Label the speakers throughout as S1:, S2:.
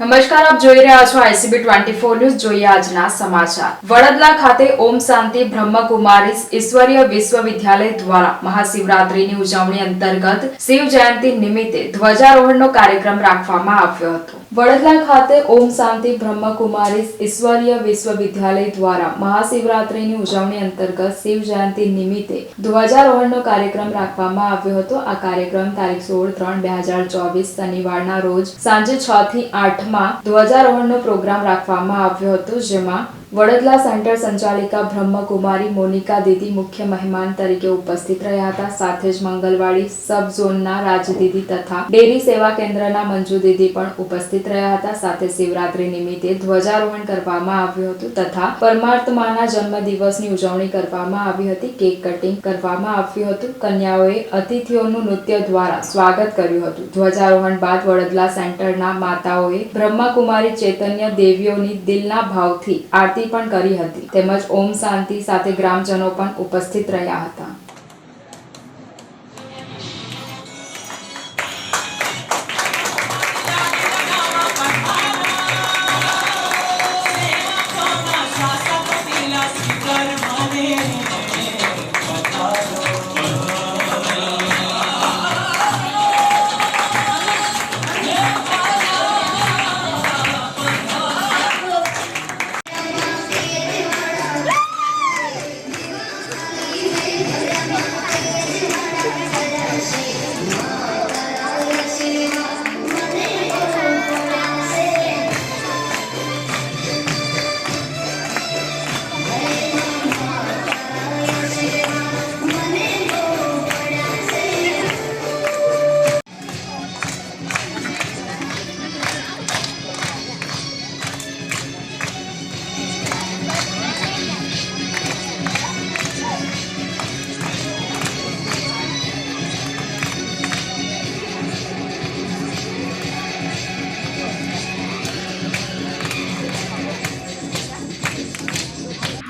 S1: નમસ્કાર, આપ જોઈ રહ્યા છો આઈસીબી ટ્વેન્ટી ફોર ન્યૂઝ. જોઈએ આજના સમાચાર. વડોદરા ખાતે ઓમ શાંતિ બ્રહ્મકુમારી ઈશ્વરીય વિશ્વવિદ્યાલય દ્વારા મહાશિવરાત્રીની ઉજવણી અંતર્ગત શિવ જયંતિ નિમિત્તે ધ્વજારોહણનો કાર્યક્રમ રાખવામાં આવ્યો હતો. વડોદરા ખાતે ઓમ શાંતિ બ્રહ્મકુમારી ઈશ્વરીય વિશ્વવિદ્યાલય દ્વારા મહાશિવરાત્રીની ઉજવણી અંતર્ગત શિવ જયંતિ નિમિત્તે ધ્વજારોહણનો કાર્યક્રમ રાખવામાં આવ્યો હતો. આ કાર્યક્રમ તારીખ સોળ ત્રણ બે હજાર ચોવીસ શનિવારના રોજ સાંજે છ થી આઠમાં ધ્વજારોહણનો પ્રોગ્રામ રાખવામાં આવ્યો હતો, જેમાં વડોદરા સેન્ટર સંચાલિકા બ્રહ્મકુમારી મોનિકા દીદી મુખ્ય મહેમાન તરીકે ઉપસ્થિત રહ્યા હતા. સાથે જ મંગલવાડી સબ ઝોનના રાજદીદી તથા ડેરી સેવા કેન્દ્રના મંજુ દીદી પણ ઉપસ્થિત રહ્યા હતા. સાથે શિવરાત્રી નિમિત્તે ધ્વજારોહણ કરવામાં આવ્યું હતું તથા પરમાત્માના જન્મ દિવસની ઉજવણી કરવામાં આવી હતી. કેક કટિંગ કરવામાં આવ્યું હતું. કન્યાઓએ અતિથિઓનું નૃત્ય દ્વારા સ્વાગત કર્યું હતું. ધ્વજારોહણ બાદ વડોદરા સેન્ટરના માતાઓએ બ્રહ્મકુમારી ચૈતન્ય દેવીઓની દિલના ભાવથી આરતી પણ કરી હતી. તેમજ ઓમ શાંતિ સાથે ગ્રામજનો પણ ઉપસ્થિત રહ્યા હતા.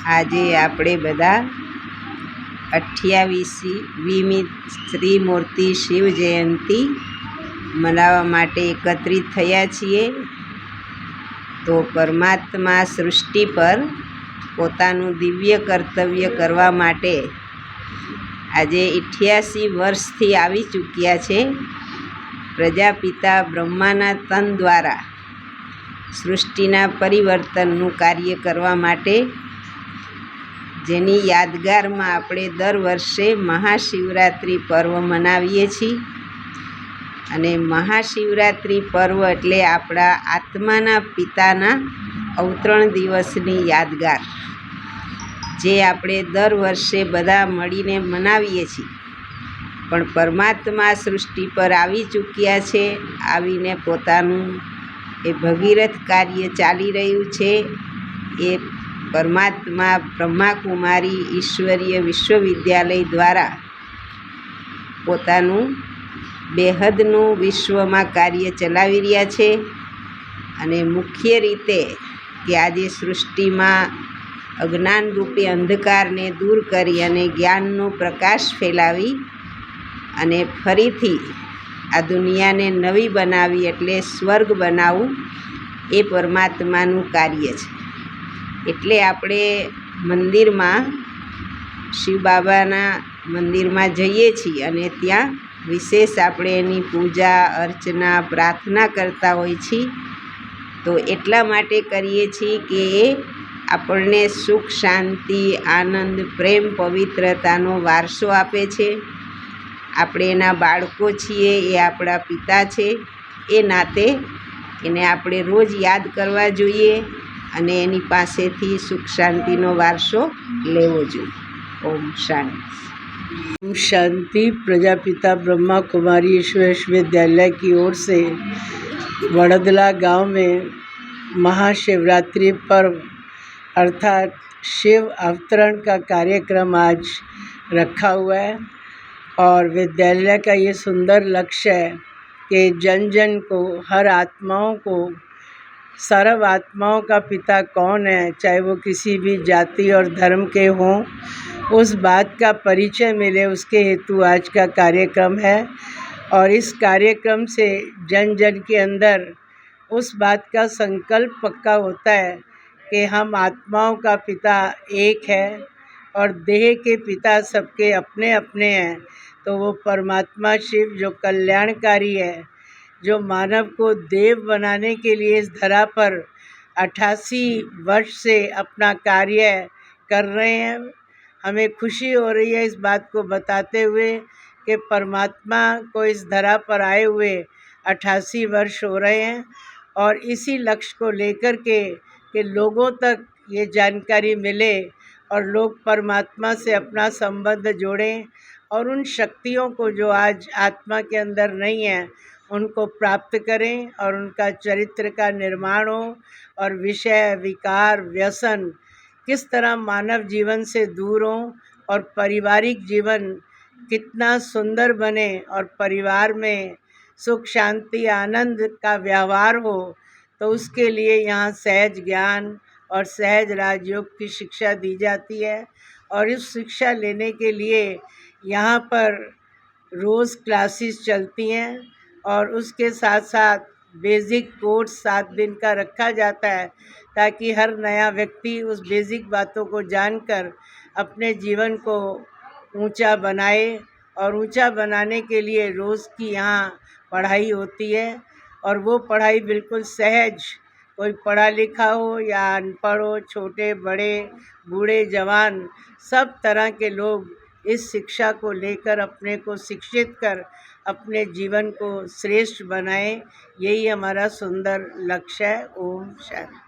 S2: આજે આપણે બધા અઠ્યાવીસી વીમી ત્રિમૂર્તિ શિવ જયંતિ મનાવવા માટે એકત્રિત થયા છીએ. તો પરમાત્મા સૃષ્ટિ પર પોતાનું દિવ્ય કર્તવ્ય કરવા માટે આજે અઠ્યાસી વર્ષથી આવી ચૂક્યા છે. પ્રજાપિતા બ્રહ્માના તન દ્વારા સૃષ્ટિના પરિવર્તનનું કાર્ય કરવા માટે જેની યાદગારમાં આપણે દર વર્ષે મહાશિવરાત્રિ પર્વ મનાવીએ છીએ. અને મહાશિવરાત્રિ પર્વ એટલે આપણા આત્માના પિતાના અવતરણ દિવસની યાદગાર, જે આપણે દર વર્ષે બધા મળીને મનાવીએ છીએ. પણ પરમાત્મા સૃષ્ટિ પર આવી ચૂક્યા છે, આવીને પોતાનું એ ભગીરથ કાર્ય ચાલી રહ્યું છે, એ પરમાત્મા બ્રહ્માકુમારી ઈશ્વરીય વિશ્વવિદ્યાલય દ્વારા પોતાનું બેહદનું વિશ્વમાં કાર્ય ચલાવી રહ્યા છે અને મુખ્ય રીતે કે આજે સૃષ્ટિમાં અજ્ઞાનરૂપી અંધકારને દૂર કરી અને જ્ઞાનનો પ્રકાશ ફેલાવી અને ફરીથી આ દુનિયાને નવી બનાવી એટલે સ્વર્ગ બનાવવું એ પરમાત્માનું કાર્ય છે. એટલે આપણે મંદિરમાં શિવ બાબાના મંદિરમાં જઈએ છીએ અને ત્યાં વિશેષ આપણે એની પૂજા, અર્ચના, પ્રાર્થના કરતા હોય છીએ. તો એટલા માટે કરીએ છીએ કે એ આપણને સુખ, શાંતિ, આનંદ, પ્રેમ, પવિત્રતાનો વારસો આપે છે. આપણે એના બાળકો છીએ, એ આપણા પિતા છે. એ નાતે એને આપણે રોજ યાદ કરવા જોઈએ. અને એની પાસેથી સુખ શાંતિનો વારસો લેવો જોઈએ ઓમ શાંતિ
S3: ओम शांति प्रजापिता ब्रह्मा कुमारी ईश्वर विश्वविद्यालय की ओर से वड़ोदरा गांव में महाशिवरात्रि पर्व अर्थात शिव अवतरण का कार्यक्रम आज रखा हुआ है और विद्यालय का ये सुंदर लक्ष्य है कि जन जन को हर आत्माओं को सर्व आत्माओं का पिता कौन है चाहे वो किसी भी जाति और धर्म के हों उस बात का परिचय मिले उसके हेतु आज का कार्यक्रम है और इस कार्यक्रम से जन जन के अंदर उस बात का संकल्प पक्का होता है कि हम आत्माओं का पिता एक है और देह के पिता सबके अपने अपने हैं तो वो परमात्मा शिव जो कल्याणकारी है जो मानव को देव बनाने के लिए इस धरा पर अट्ठासी वर्ष से अपना कार्य कर रहे हैं हमें खुशी हो रही है इस बात को बताते हुए कि परमात्मा को इस धरा पर आए हुए अट्ठासी वर्ष हो रहे हैं और इसी लक्ष्य को लेकर के कि लोगों तक ये जानकारी मिले और लोग परमात्मा से अपना संबंध जोड़ें और उन शक्तियों को जो आज आत्मा के अंदर नहीं है उनको प्राप्त करें और उनका चरित्र का निर्माण हो और विषय, विकार, व्यसन किस तरह मानव जीवन से दूर हो और पारिवारिक जीवन कितना सुंदर बने और परिवार में सुख, शांति, आनंद का व्यवहार हो तो उसके लिए यहाँ सहज ज्ञान और सहज राजयोग की शिक्षा दी जाती है। और इस शिक्षा लेने के लिए यहाँ पर रोज़ क्लासेस चलती हैं। और उसके साथ साथ बेसिक कोर्स सात दिन का रखा जाता है, ताकि हर नया व्यक्ति उस बेसिक बातों को जानकर अपने जीवन को ऊँचा बनाए और ऊँचा बनाने के लिए रोज़ की यहाँ पढ़ाई होती है। और वो पढ़ाई बिल्कुल सहज, कोई पढ़ा लिखा हो या अनपढ़ हो, छोटे, बड़े, बूढ़े, जवान, सब तरह के लोग इस शिक्षा को लेकर अपने को शिक्षित कर अपने जीवन को श्रेष्ठ बनाएं यही हमारा सुंदर लक्ष्य है ओम शांति